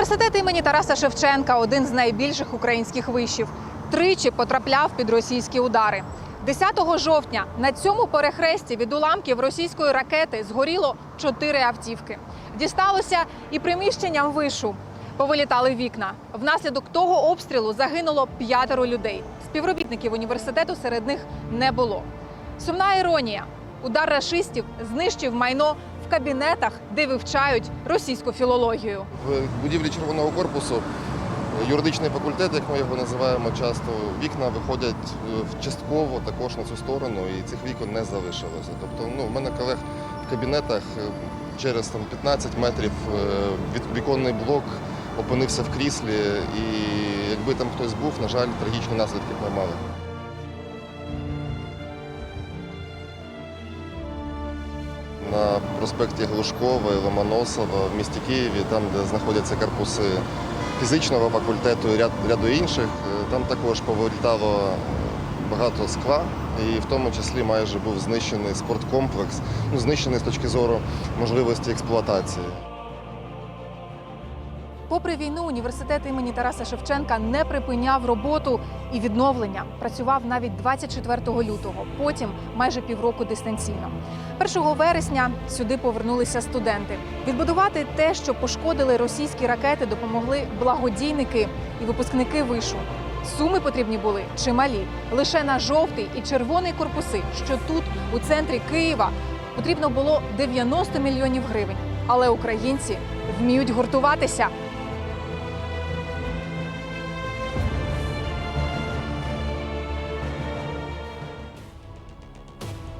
Університет імені Тараса Шевченка один з найбільших українських вишів. Тричі потрапляв під російські удари. 10 жовтня на цьому перехресті від уламків російської ракети згоріло чотири автівки. Дісталося і приміщенням вишу. Повилітали вікна. Внаслідок того обстрілу загинуло п'ятеро людей. Співробітників університету серед них не було. Сумна іронія. Удар рашистів знищив майно в кабінетах, де вивчають російську філологію. В будівлі Червоного корпусу юридичний факультет, як ми його називаємо часто, вікна виходять е, в- частково також на цю сторону, і цих вікон не залишилося. Тобто, ну, у мене колег в кабінетах е, через там, 15 метрів е, від віконний блок опинився в кріслі, і якби там хтось був, на жаль, трагічні наслідки б мали. На проспекті Глушкова Ломоносова в місті Києві, там, де знаходяться корпуси фізичного факультету і ряд, ряду інших, е, там також повилітало багато скла, і в тому числі майже був знищений спорткомплекс, ну, знищений з точки зору можливості експлуатації. Попри війну, університет імені Тараса Шевченка не припиняв роботу і відновлення. Працював навіть 24 лютого, потім майже півроку дистанційно. 1 вересня сюди повернулися студенти. Відбудувати те, що пошкодили російські ракети, допомогли благодійники і випускники вишу. Суми потрібні були чималі. Лише на жовтий і червоний корпуси, що тут, у центрі Києва, потрібно було 90 мільйонів гривень. Але українці вміють гуртуватися